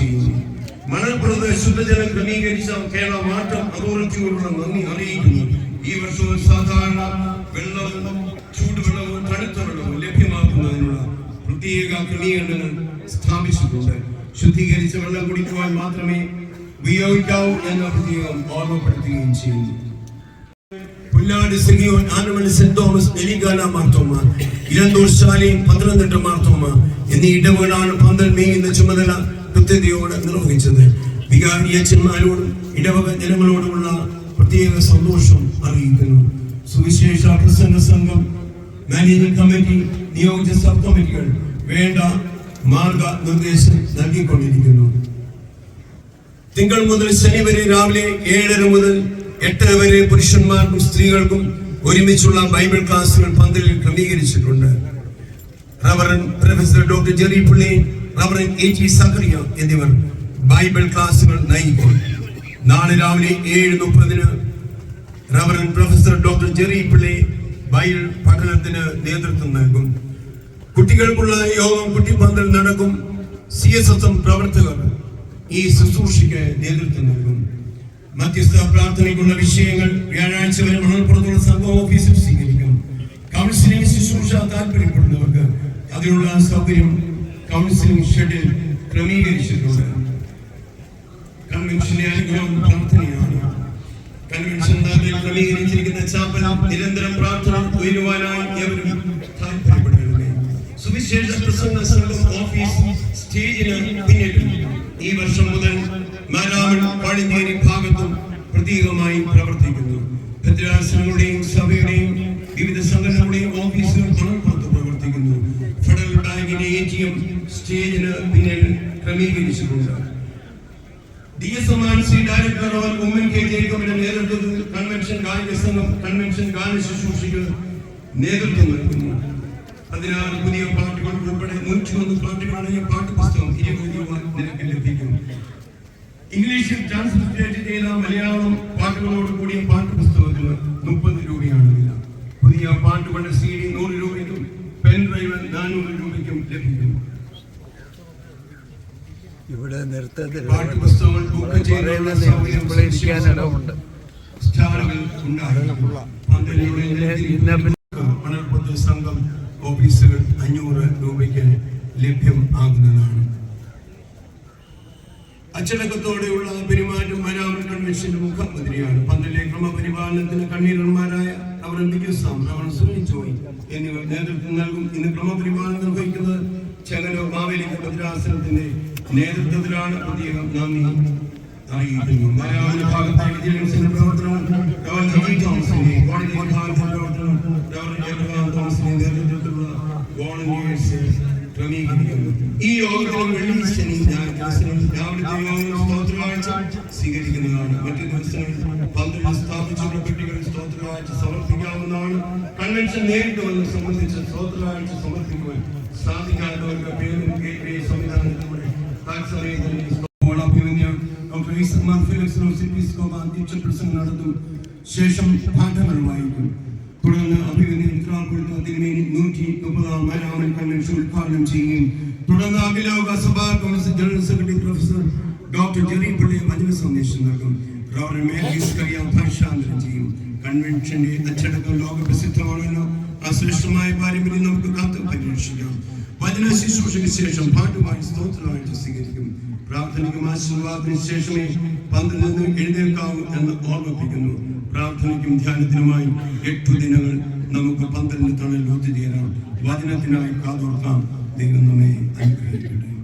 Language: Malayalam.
ചെയ്യുന്നു. മണൽപ്പുറത്ത് ശുദ്ധജലം ക്രമീകരിച്ച കേരള വാട്ടർ അതോറിറ്റിയോടുള്ള നന്ദി അറിയിക്കുന്നു. ഈ വർഷവും സാധാരണ വെള്ളവും ചൂടുവെള്ളവും തണുത്ത വെള്ളവും ലഭ്യമാക്കുന്നതിനുള്ള പ്രത്യേക ക്രമീകരണങ്ങൾ സ്ഥാപിച്ചിട്ടുണ്ട്. ശുദ്ധീകരിച്ച വെള്ളം കുടിക്കുവാൻ മാത്രമേ ഉപയോഗിക്കാവൂ എന്ന പ്രത്യേകം ഓർമ്മപ്പെടുത്തുകയും ചെയ്യുന്നു. Pullad Simeon Anamani saint Thomas Eligala Marthoma Iranthoor ശാലയും Pathanamthitta Marthoma എന്നീ ഇടവുകളാണ് പന്തൽ മേയുന്ന ചുമതല കൃത്യതയോടെ നിർവഹിച്ചത്. വികാരി അച്ഛന്മാരോടും ഇടവക ജനങ്ങളോടുമുള്ള പ്രത്യേക സന്തോഷം അറിയിക്കുന്നു. സുവിശേഷ പ്രസംഗ സംഘം മാനേജിംഗ് കമ്മിറ്റി നിയോഗിച്ച സബ് കമ്മിറ്റികൾ വേണ്ട മാർഗനിർദ്ദേശം നൽകിക്കൊണ്ടിരിക്കുന്നു. തിങ്കൾ മുതൽ ശനി വരെ രാവിലെ ഏഴര മുതൽ എട്ടര വരെ പുരുഷന്മാർക്കും സ്ത്രീകൾക്കും ഒരുമിച്ചുള്ള ബൈബിൾ ക്ലാസുകൾ പന്തലിൽ ക്രമീകരിച്ചിട്ടുണ്ട്. Reverend professor doctor Jerry Pulli reverend A G Zachariah എന്നിവർ ബൈബിൾ ക്ലാസുകൾ നയിക്കും. നാളെ രാവിലെ ഏഴ് മുപ്പതിന് reverend professor doctor Jerry Pilli Bible പഠനത്തിന് നേതൃത്വം നൽകും. കുട്ടികൾക്കുള്ള യോഗം കുട്ടിപ്പന്തൽ നടക്കും. സി എസ് എസ് എം പ്രവർത്തകർ ഈ ശുശ്രൂഷയ്ക്ക് നേതൃത്വം നൽകും. മധ്യസ്ഥ പ്രാർത്ഥനയ്ക്കുള്ള വിഷയങ്ങൾ വ്യാഴാഴ്ച വരെ മണൽപ്പുറത്തുള്ള സംഘം ഓഫീസിൽ സ്വീകരിക്കും. കൗൺസിലിംഗ് ശുശ്രൂഷ താല്പര്യപ്പെടുന്നവർക്ക് അതിനുള്ള സൗകര്യം കൗൺസിലിംഗ് ഷെഡ്യൂൾ ക്രമീകരിച്ചിട്ടുണ്ട്. കൺവെൻഷന്റെ അനുഗ്രഹം പ്രാർത്ഥനയാണ്. കൺവെൻഷൻ നാട്ടിൽ ക്രമീകരിച്ചിരിക്കുന്ന ചാപ്പൽ നിരന്തരം പ്രാർത്ഥന ഉയരുവാനായി ഏവരും താല്പര്യപ്പെടുന്നു സുവിശേഷ പ്രസംഗ സംഘം ഓഫീസ് സ്റ്റേജിന് പിന്നിലും ഈ വർഷം മുതൽ മാരാമൺ പാടിഞ്ചേരി ഭാഗത്തും പ്രത്യേകമായി പ്രവർത്തിക്കുന്നു. ഭദ്രാസനങ്ങളുടെയും സഭയുടെയും വിവിധ സംഘടനകളുടെയും ഓഫീസുകൾ പണം പുറത്ത് പ്രവർത്തിക്കുന്നു ഫെഡറൽ ബാങ്കിന്റെ എ ടി എം സ്റ്റേജിന് പിന്നീട് ക്രമീകരിച്ചിട്ടുണ്ട്. D S M R C director അവർ ഉമ്മൻ കെ ജേക്കബിന്റെ നേതൃത്വത്തിൽ കൺവെൻഷൻ ഗായക സംഘം കൺവെൻഷൻ ഗാന ശുശ്രൂഷയ്ക്ക് നേതൃത്വം നൽകുന്നു. അതിനാൽ പുതിയ പാർട്ടികൾ ഉൾപ്പെടെ നൂറ്റി ഒന്ന് പാർട്ടികളുടെ പാട്ട് പുസ്തകം ഇരുപത് രൂപ ലഭിക്കും ഇംഗ്ലീഷിൽ ട്രാൻസ്ലേറ്റ് ചെയ്ത മലയാളം പാട്ടുകളോട് കൂടിയ പാട്ട് പുസ്തകത്തിന് മുപ്പത് രൂപയാണ് വില. പുതിയ പാട്ടുകളുടെ സി ഡി നൂറ് രൂപയ്ക്കും സംഘം ഓഫീസുകൾ അഞ്ഞൂറ് രൂപയ്ക്ക് ലഭ്യം ആകുന്നതാണ്. അച്ചടക്കത്തോടെയുള്ള പെരുമാറ്റം വരാമൻ കൺവെൻഷന്റെ മുഖമുദ്രയാണ് പന്തലിലെ ക്രമപരിപാലനത്തിന് കണ്ണീരന്മാരായ അവർ ബിജുസാം അവർ എന്നിവർ നേതൃത്വം നൽകും. ഇന്ന് ക്രമപരിപാലനം നിർവഹിക്കുന്നത് ചെങ്ങന്നൂർ മാവേലി ഭദ്രാസനത്തിന്റെ നേതൃത്വത്തിലാണ് പുതിയ നന്ദി അറിയിക്കുന്നു മലയാള വിഭാഗത്തെ വിജിലൻസിന്റെ പ്രവർത്തനവും ഡോക്ടർ ജി തോമസിന്റെ കോടതി വിഭാഗത്തിന്റെ പ്രവർത്തനവും ഡോക്ടർ ജയപ്രകാശ് തോമസിന്റെ നേതൃത്വത്തിലുള്ള വോളണ്ടിയേഴ്സ് ക്രമീകരിക്കുന്നു. ഈ യോഗത്തിലും വെള്ളി ശനി സ്വീകരിക്കുന്നതാണ്. മറ്റു ദിവസങ്ങളിൽ പന്ത്രണ്ട് സ്ഥാപിച്ചുള്ള പെട്ടികൾ സ്തോത്രവാഴ്ച സമർപ്പിക്കാവുന്നതാണ്. കൺവെൻഷൻ നേരിട്ട് വന്ന് സംബന്ധിച്ച് സ്തോത്രവാഴ്ച സമർപ്പിക്കുവാൻ സാധിക്കാത്തവർക്ക് പേരും ഗേറ്റ്വേ സംവിധാനത്തിലൂടെ ഡോക്ടർ ഈസന്മാർ ഫിലിപ്സ് റോസ് എപ്പിസ്കോപ്പ അധ്യക്ഷ പ്രസംഗം നടത്തും ശേഷം പാഠങ്ങൾ വായിക്കും. തുടർന്ന് അഭിമന്യ ഉത്തരാഖണ്ഡ് തിരുമേനി നൂറ്റി മുപ്പതാം മലയാളം കൺവെൻഷൻ ഉദ്ഘാടനം ചെയ്യുകയും തുടർന്ന് അഖിലോക സഭാ council general secretary professor doctor Jerry Pilli വചന സന്ദേശം നൽകും. റോറൽ മേരീസ് കറിയാൻ ഭാഷാന്തരം ചെയ്യും. കൺവെൻഷന്റെ അച്ചടക്കം ലോക പ്രസിദ്ധമാണല്ലോ ആ ശ്രേഷ്ഠമായ പാരമ്പര്യം നമുക്ക് കാത്തു പരിരക്ഷിക്കാം. വചന ശുശ്രൂഷയ്ക്ക് ശേഷം പാട്ടുമായി സ്തോത്രമായിട്ട് സ്വീകരിക്കും. പ്രാർത്ഥനയ്ക്കും ആശീർവാദത്തിന് ശേഷമേ പന്തിൽ നിന്ന് എഴുന്നേൽക്കാവൂ എന്ന് ഓർമ്മിപ്പിക്കുന്നു. പ്രാർത്ഥനയ്ക്കും ധ്യാനത്തിനുമായി എട്ടു ദിനങ്ങൾ നമുക്ക് പന്തലിന് തണൽ ഒത്തുചേരാം വചനത്തിനായി കാതോർക്കാം. ദൈവം നമ്മെ അനുഗ്രഹിക്കട്ടെ.